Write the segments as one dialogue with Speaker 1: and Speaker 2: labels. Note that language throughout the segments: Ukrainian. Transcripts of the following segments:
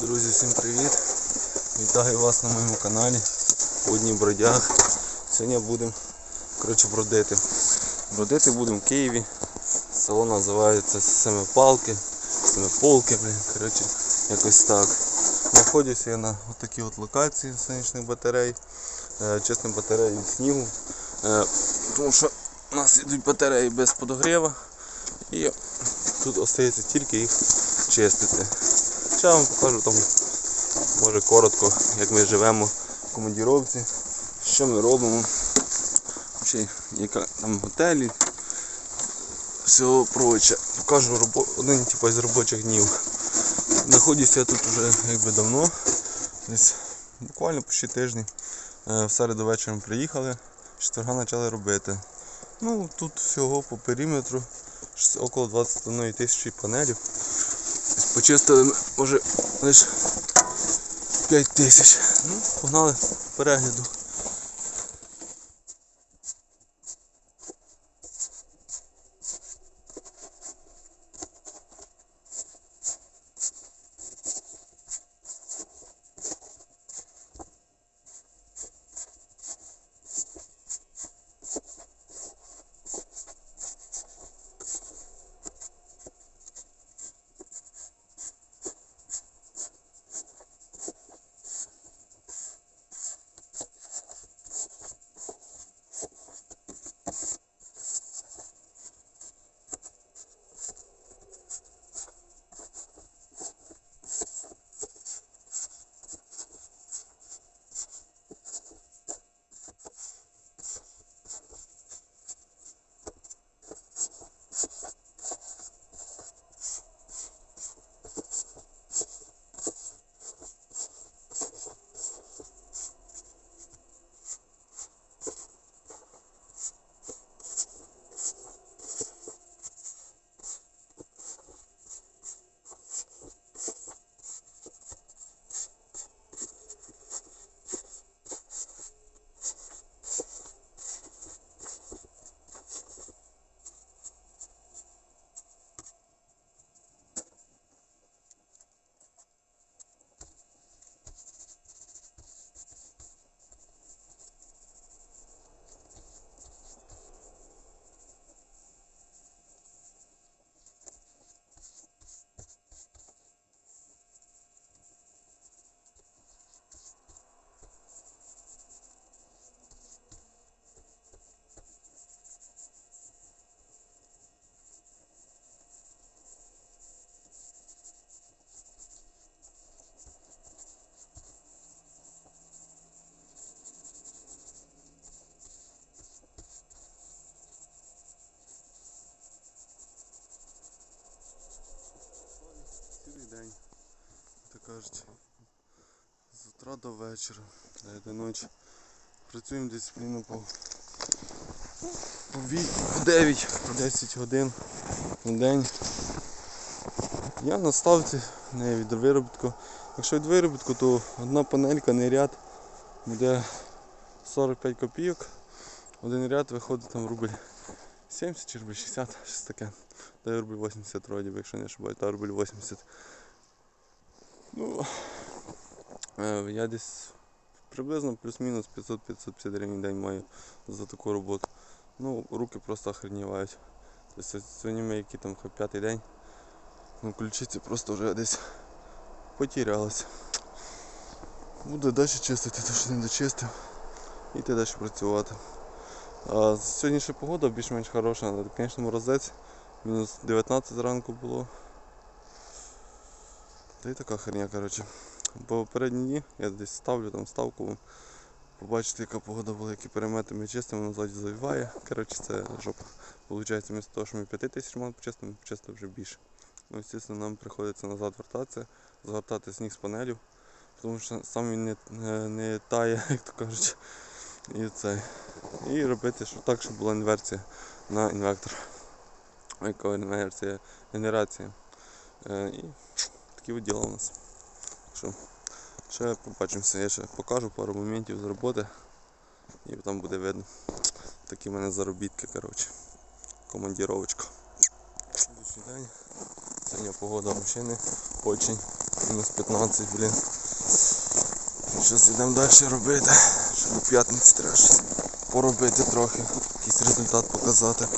Speaker 1: Друзі, всім привіт! Вітаю вас на моєму каналі по одній бродяг. Сьогодні будемо коротше, бродити. Бродити будемо в Києві. Село називається Семипалки, Семиполки, блін, коротше, якось так. Знаходжуся я на такій от локації сонячних батарей, е, чесних батарей від снігу. Е, Тому що у нас йдуть батареї без подогріва і тут остається тільки їх чистити. Ще я вам покажу там, може коротко, як ми живемо в командіровці, що ми робимо, ще яка там готелі, всього проче. Покажу один типу, з робочих днів. Знаходжуся я тут вже якби давно, десь буквально почти тиждень. Е, В середу вечором приїхали, четверга почали робити. Ну, тут всього по периметру около 21 тисячі панелів. Почистили може лише 5 тисяч. Ну, погнали перегляду. Цілий день, так кажуть, з утра до вечора, до ночі. Працюємо десь по, по, 9-10 годин на день. Я на ставці не від виробітку. Якщо від виробітку, то одна панелька, не ряд буде 45 копійок. Один ряд виходить там рубль 70 чи рубль 60, щось таке. Та рубль 80 вроді, би, якщо не ошибаюсь, та рубль 80. Ну, е, я десь приблизно плюс-мінус 500-550 гривень в день маю за таку роботу. Ну, руки просто охренівають. Тобто сьогодні ми який там п'ятий день. Ну, ключиці просто вже десь потерялися. Буду далі чистити, те, що не дочистив. І йти далі працювати. А сьогодні ще погода більш-менш хороша, але, звісно, морозець. Мінус 19 зранку було. Та й така херня, коротше. По попередні дні я десь ставлю там ставку. Побачите, яка погода була, які перемети ми чистимо, ззаді завіває. Коротше, це жопа. Получається, вместо того, що ми 5 тисяч мали почистимо, почистили вже більше. Ну, звісно, нам приходиться назад вертатися, згортати сніг з панелів, тому що сам він не, не, не тає, як то кажуть. І це. І робити так, щоб була інверсія на інвектор. Яка інверсія генерація. Е, і такі от діла у нас. Що, ще побачимося, я ще покажу пару моментів з роботи і там буде видно. Такі в мене заробітки, коротше. Командіровочка. День. Сьогодні погода взагалі не очень. Мінус 15, блін. Щось йдемо далі робити. Щоб у п'ятниці треба щось поробити трохи. Якийсь результат показати.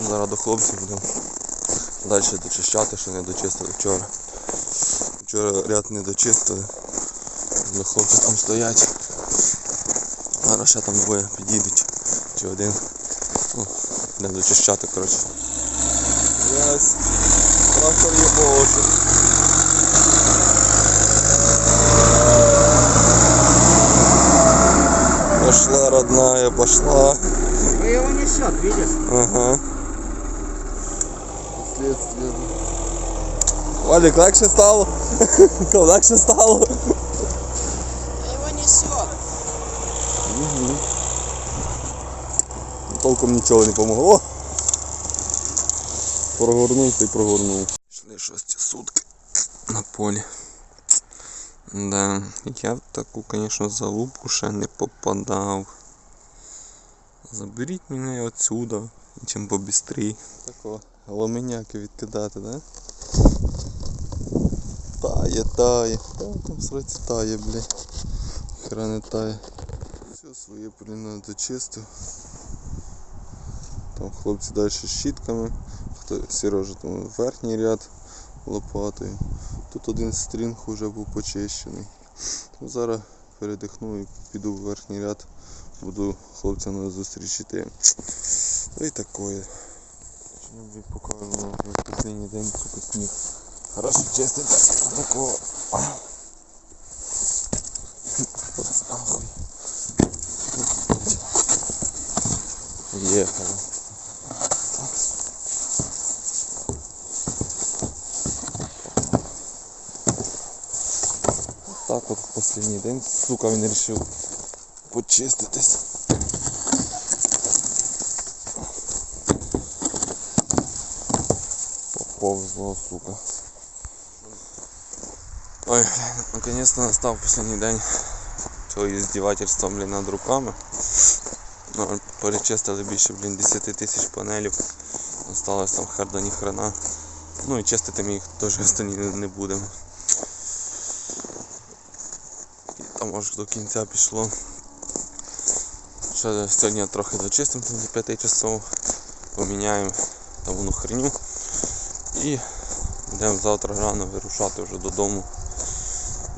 Speaker 1: Зараз до хлопців будемо далі дочищати, що не дочистили вчора. Вчора ряд не дочистили. Для хлопців там стоять. Зараз ще там двоє підійдуть. Чи один. Ну, будемо дочищати, коротше. Єс. Трактор є боже. Пошла, родная, пошла.
Speaker 2: Ну, его несет, видишь?
Speaker 1: Ага. Валік, легше стало? легше стало?
Speaker 2: Его несет.
Speaker 1: Угу. Толком нічого не помогло. Прогорнув та й прогорнув. Йшли шості сутки на полі. Да, я в таку, звісно, залупу ще не попадав. Заберіть мене отсюда, чим побістрій. Такого ломеняки відкидати, да? Тає, тає. Та там сраці тає, блядь. Хера не тає. Все своє блін дочистив. Там хлопці далі щітками. Хто Сережа там верхній ряд лопатою. Тут один стрінг вже був почищений. Ну, зараз передихну і піду в верхній ряд. Буду хлопцям на зустріч іти. Ну і такое. Що покажу в останній день сука сніг. Хорошо чистити. Такого. От нахуй. Так от в останній день, сука, він вирішив почиститись. Поповзло, сука. Ой, блин, наконец-то настав последний день цього іздівательства, блін, над руками. Ну, перечистили більше, блін, 10 тисяч панелів. Осталось там хер до ні хрена. Ну і чистити ми їх теж останні не, будемо. І там аж до кінця пішло. Ще сьогодні трохи дочистимо до 5 часов. Поміняємо там вону херню. І будемо завтра рано вирушати вже додому.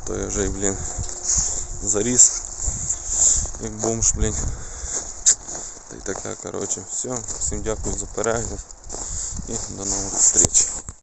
Speaker 1: То я вже, блін, заріс. Як бомж, блін. Та й таке, коротше, все. Всім дякую за перегляд і до нових зустріч.